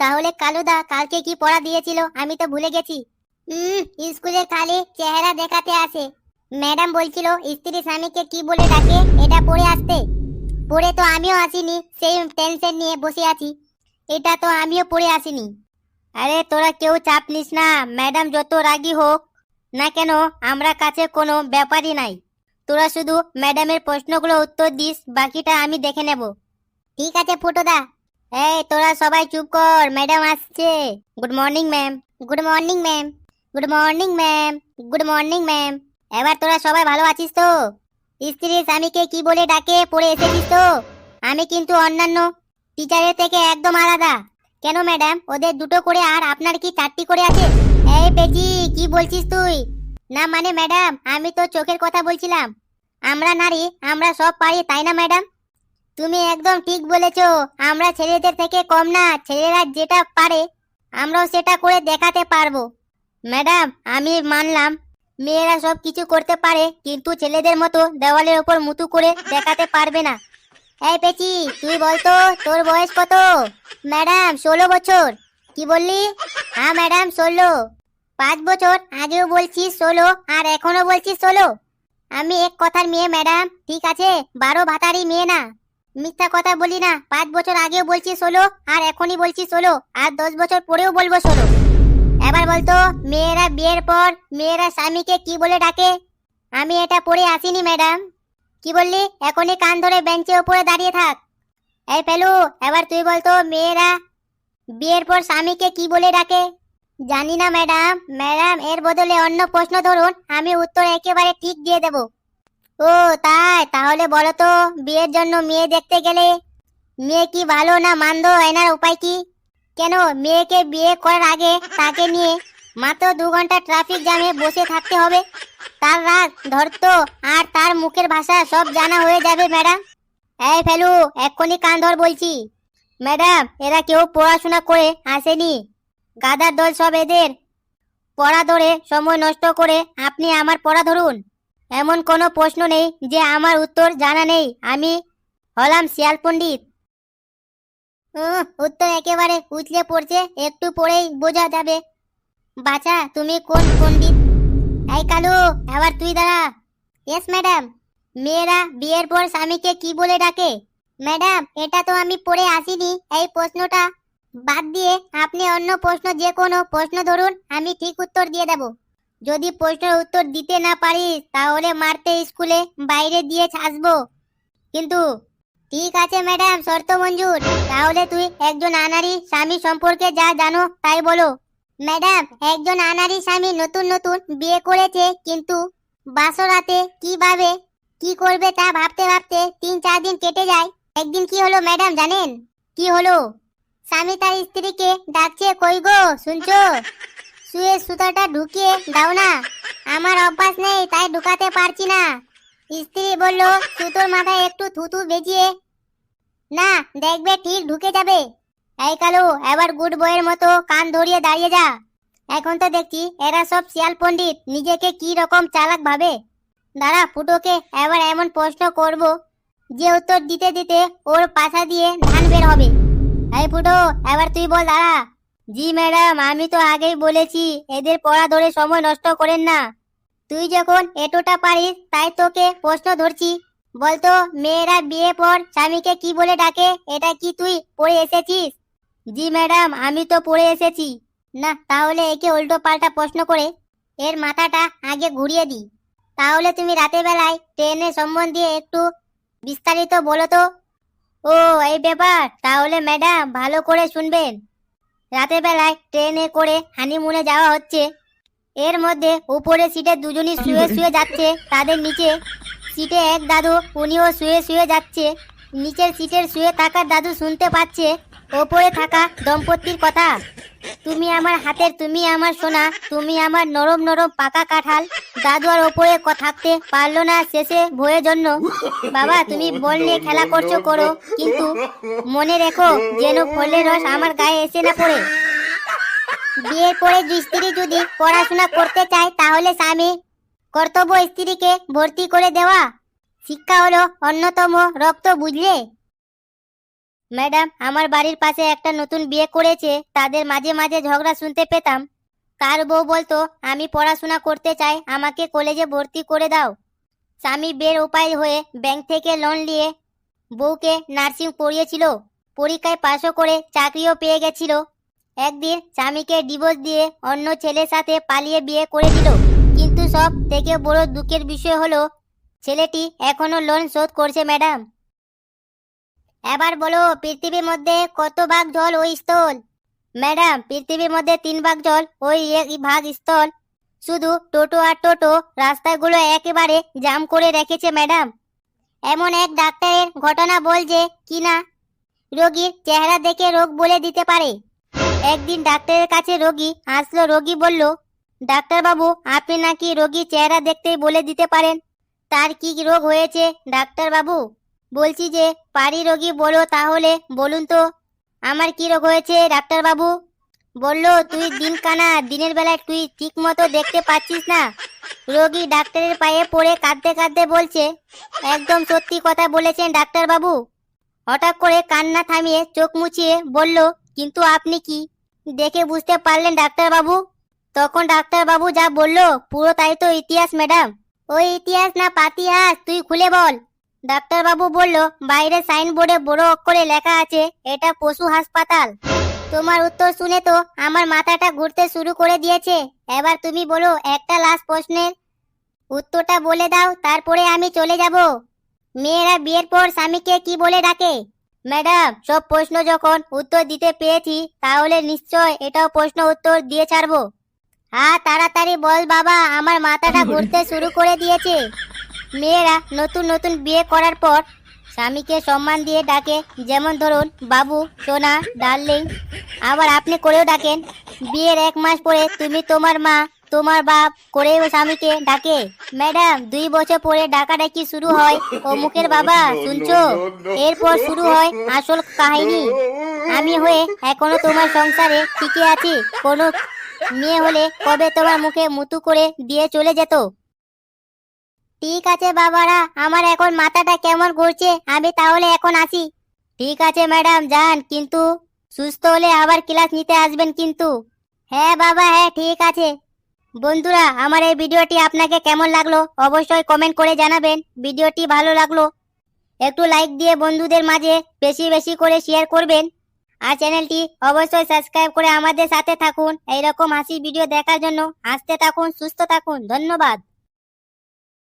তাহলে কালুদা কালকে কি পড়া দিয়েছিল? আমি তো ভুলে গেছি। হুম স্কুলে খালি চেহারা দেখাতে আসে। ম্যাডাম বলছিল, স্ত্রী স্বামীকে কি বলে ডাকে? এটা পড়ে আসতে। পড়ে তো আমিও আসিনি, সেই টেনশন নিয়ে বসে আছি। এটা তো আমিও পড়ে আসিনি। আরে, তোরা কেউ চাপ নিস না। ম্যাডাম যত রাগী হোক না কেন, আমরা কাছে কোনো ব্যাপারই নাই। তোরা শুধু ম্যাডামের প্রশ্নগুলো উত্তর দিস, বাকিটা আমি দেখে নেব। ঠিক আছে ফুটোদা এই, তোরা সবাই চুপ কর, ম্যাডাম আসছে। Good morning, ma'am. Good morning, ma'am. Good morning, ma'am. Good morning, ma'am. এবার তোরা সবাই ভালো আছিস তো? স্ত্রী স্বামীকে কি বলে ডাকে, পড়ে এসেছিস তো? আমি কিন্তু অন্যান্য টিচারের থেকে একদম আলাদা। কেন, ম্যাডাম? ওদের দুটো করে আর আপনার কি চারটি করে আছে? এই পেজি কি বলছিস তুই? না মানে ম্যাডাম, আমি তো চোখের কথা বলছিলাম। আমরা নারী, আমরা সব পারি, তাই না, ম্যাডাম? তুমি একদম ঠিক বলেছ। আমরা ছেলেদের থেকে কম না, ছেলেরা যেটা পারে, আমরাও সেটা করে দেখাতে পারব। ম্যাডাম, আমি মানলাম। মেয়েরা সব কিছু করতে পারে, কিন্তু ছেলেদের মতো দেওয়ালের ওপর মুতু করে দেখাতে পারবে না। এই পেচি, তুই বলতো, তোর বয়স কত? ম্যাডাম, ষোলো বছর। কি বললি? হ্যাঁ ম্যাডাম, ষোলো। পাঁচ বছর, আগেও বলছিস ষোলো, আর এখনও বলছিস ষোলো। আমি এক কথার মেয়ে, ম্যাডাম, ঠিক আছে? বারো ভাতারি মেয়ে না। মিথ্যা কথা বলি না। পাঁচ বছর আগেও বলছি ষোলো আর এখনই বলছি ষোলো আর দশ বছর পরেও বলব ষোলো এবার বলতো, মেয়েরা বিয়ের পর মেয়েরা স্বামীকে কি বলে ডাকে? আমি এটা পড়ে আসিনি, ম্যাডাম। কি বললি? এখনই কান ধরে বেঞ্চের উপরে দাঁড়িয়ে থাক। এই পেলু, এবার তুই বলতো, মেয়েরা বিয়ের পর স্বামীকে কি বলে ডাকে? জানি না, ম্যাডাম। ম্যাডাম, এর বদলে অন্য প্রশ্ন ধরুন, আমি উত্তর একেবারে ঠিক দিয়ে দেব। ও, তাই? তাহলে বলো তো, বিয়ের জন্য মেয়ে দেখতে গেলে মেয়ে কি ভালো না মান্দ এনার উপায় কি? কেন মেয়েকে বিয়ে করার আগে তাকে নিয়ে মাত্র দু ঘণ্টা ট্রাফিক জ্যামে বসে থাকতে হবে? তার রাগ ধরতো আর তার মুখের ভাষা সব জানা হয়ে যাবে, ম্যাডাম। এই ফেলু, এক্ষুনি কান ধর বলছি। ম্যাডাম, এরা কেউ পড়াশোনা করে আসেনি। গাদার দল সব এদের পড়া ধরে সময় নষ্ট করে আপনি আমার পড়া ধরুন। এমন কোনো প্রশ্ন নেই যে আমার উত্তর জানা নেই। আমি হলাম শিয়াল পণ্ডিত। উত্তর একেবারে উতলে পড়ছে, একটু পরেই বোঝা যাবে। বাছা, তুমি কোন পণ্ডিত? এই কালু আবার তুই দাঁড়া। ইয়েস ম্যাডাম মেয়েরা বিয়ের পর স্বামীকে কি বলে ডাকে? ম্যাডাম এটা তো আমি পড়ে আসিনি, এই প্রশ্নটা বাদ দিয়ে আপনি অন্য প্রশ্ন যে কোনো প্রশ্ন ধরুন, আমি ঠিক উত্তর দিয়ে দেব। যদি প্রশ্নের উত্তর দিতে না পারিস, তাহলে মারতে স্কুলে বাইরে দিয়ে আসব। কিন্তু ঠিক আছে ম্যাডাম, শর্ত মঞ্জুর। তাহলে তুই একজন আনারি স্বামী সম্পর্কে যা জানো তাই বলো। ম্যাডাম, একজন আনারি স্বামী নতুন নতুন বিয়ে করেছে, কিন্তু বাসরাতে কীভাবে কি করবে তা ভাবতে ভাবতে তিন চার দিন কেটে যায়। একদিন কি হলো ম্যাডাম, জানেন? কি হলো? স্বামী তার স্ত্রীকে ডাকছে, কই গো, শুনছো? শুয়ে সুতাটা ঢুকিয়ে দাও না। আমার অভ্যাস নেই, তাই ঢুকাতে পারছি না। স্ত্রী বলল, সুতোর মাথায় একটু থুতু বেজিয়ে। না, দেখবে ঠিক ঢুকে যাবে। এই কালু, এবার গুড বয়ের মতো কান ধরিয়ে দাঁড়িয়ে যা। এখন তো দেখছি, এরা সব শিয়াল পণ্ডিত, নিজেকে কি রকম চালাক ভাবে। দাঁড়া, ফুটোকে, এবার এমন প্রশ্ন করব, যে উত্তর দিতে দিতে ওর পাশা দিয়ে ধান বের হবে। এই ফুটো, এবার তুই বল, দাঁড়া। জি ম্যাডাম, আমি তো আগেই বলেছি, এদের পড়া ধরে সময় নষ্ট করেন না। তুই যখন এতটা পারিস, তাই তোকে প্রশ্ন ধরছি। বলতো, মেয়েরা বিয়ে পর স্বামীকে কি বলে ডাকে, এটা কি তুই পড়ে এসেছিস? জি ম্যাডাম, আমি তো পড়ে এসেছি। না, তাহলে একে উল্টো পাল্টা প্রশ্ন করে, এর মাথাটা আগে ঘুরিয়ে দিই। তাহলে তুমি রাতে বেলায় ট্রেনের সম্বন্ধে একটু বিস্তারিত বলো তো? ও, এই ব্যাপার, তাহলে ম্যাডাম ভালো করে শুনবেন। রাতের বেলায় ট্রেনে করে হানিমুনে যাওয়া হচ্ছে। এর মধ্যে উপরে সিটে দুজনই শুয়ে শুয়ে যাচ্ছে, তাদের নিচে সিটে এক দাদু, উনিও শুয়ে শুয়ে যাচ্ছে। নিচের সিটের শুয়ে থাকার দাদু শুনতে পাচ্ছে। ওপরে থাকা দম্পতির কথা। তুমি আমার হাতের, তুমি আমার সোনা, তুমি আমার নরম নরম পাকা কাঁঠাল। দাদু আর ওপরে থাকতে পারল না শেষে ভয়ের জন্য। বাবা, তুমি বল নিয়ে খেলা করছ, করো। কিন্তু মনে রেখো, যেন ফলের রস আমার গায়ে এসে না পড়ে। বিয়ের পরে স্ত্রী যদি পড়াশোনা করতে চায়, তাহলে স্বামী কর্তব্য স্ত্রীকে ভর্তি করে দেওয়া। শিক্ষা হলো অন্যতম রক্ত, বুঝলে? ম্যাডাম, আমার বাড়ির পাশে একটা নতুন বিয়ে করেছে, তাদের মাঝে মাঝে ঝগড়া শুনতে পেতাম। কার বউ বলতো, আমি পড়াশোনা করতে চাই, আমাকে কলেজে ভর্তি করে দাও। স্বামী বের উপায় হয়ে ব্যাংক থেকে লোন নিয়ে বউকে নার্সিং পড়িয়েছিল পরীক্ষায় পাশও করে চাকরিও পেয়ে গেছিল। একদিন স্বামীকে ডিভোর্স দিয়ে অন্য ছেলের সাথে পালিয়ে বিয়ে করে দিল। কিন্তু সব থেকে বড় দুঃখের বিষয় হলো, ছেলেটি এখনও লোন শোধ করছে, ম্যাডাম। এবার বলো, পৃথিবীর মধ্যে কত ভাগ জল ওই স্থল? ম্যাডাম, পৃথিবীর মধ্যে তিন ভাগ জল ওই এক ভাগ স্থল। শুধু টোটো আর টোটো রাস্তাগুলো একেবারে জাম করে রেখেছে, ম্যাডাম। এমন এক ডাক্তারের ঘটনা বলছে কিনা রোগীর চেহারা দেখে রোগ বলে দিতে পারে। একদিন ডাক্তারের কাছে রোগী আসলো, রোগী বলল ডাক্তার বাবু আপনি নাকি রোগীর চেহারা দেখতেই বলে দিতে পারেন। তার কি রোগ হয়েছে ডাক্তার বাবু বলছি যে পারি রোগী বলো তাহলে, বলুন তো। আমার কি রোগ হয়েছে, ডাক্তার বাবু? বলল, তুই দিন কানা, দিনের বেলায় তুই ঠিক মতো দেখতে পাচ্ছিস না। রোগী ডাক্তারের পায়ে পড়ে কাঁদতে কাঁদতে বলছে, একদম সত্যি কথা বলেছেন ডাক্তার বাবু। হঠাৎ করে কান্না থামিয়ে চোখ মুছিয়ে বলল, কিন্তু আপনি কি? দেখে বুঝতে পারলেন ডাক্তার বাবু। তখন ডাক্তার বাবু যা বলল, পুরো তাই তো ইতিহাস, ম্যাডাম। ওই ইতিহাস না পাতিহাস তুই খুলে বল। ডাক্তার বাবু বলল বাইরে সাইনবোর্ডে বড় অক্ষরে লেখা আছে এটা পশু হাসপাতাল। তোমার উত্তর শুনে তো আমার মাথাটা ঘুরতে শুরু করে দিয়েছে। এবার তুমি বলো একটা লাস্ট প্রশ্নের উত্তরটা বলে দাও তারপরে আমি চলে যাব। মেয়েরা বিয়ের পর স্বামীকে কি বলে ডাকে? ম্যাডাম সব প্রশ্ন যখন উত্তর দিতে পেয়েছি তাহলে নিশ্চয় এটাও প্রশ্ন উত্তর দিয়ে ছাড়বো। হ্যাঁ তাড়াতাড়ি বল বাবা আমার মাথাটা ঘুরতে শুরু করে দিয়েছে। মেয়েরা নতুন নতুন বিয়ে করার পর স্বামীকে সম্মান দিয়ে ডাকে। যেমন ধরুন, বাবু, সোনা, ডার্লিং। আবার আপনি করেও ডাকেন। বিয়ের এক মাস পরে তুমি তোমার মা, তোমার বাপ করেও স্বামীকে ডাকে। ম্যাডাম, দুই বছর পরে ডাকাডাকি শুরু হয়? ও মুখের বাবা, শুনছো? এরপর শুরু হয় আসল কাহিনী। আমি হয়ে এখনও তোমার সংসারে টিকে আছি। কোনো মেয়ে হলে কবে তোমার মুখে মুতু করে দিয়ে চলে যেত? ঠিক আছে বাবারা, আমার এখন মাথাটা কেমন ঘুরছে, আমি তাহলে এখন আসি। ঠিক আছে ম্যাডাম, যান, কিন্তু সুস্থ হলে আবার ক্লাস নিতে আসবেন কিন্তু। হ্যাঁ বাবা হ্যাঁ ঠিক আছে। বন্ধুরা, আমার এই ভিডিওটি আপনাকে কেমন লাগল অবশ্যই কমেন্ট করে জানাবেন। ভিডিওটি ভালো লাগল, একটু লাইক দিয়ে বন্ধুদের মাঝে বেশি বেশি করে শেয়ার করবেন। আর চ্যানেলটি অবশ্যই সাবস্ক্রাইব করে আমাদের সাথে থাকুন। এইরকম হাসি ভিডিও দেখার জন্য। হাসতে থাকুন, সুস্থ থাকুন। ধন্যবাদ।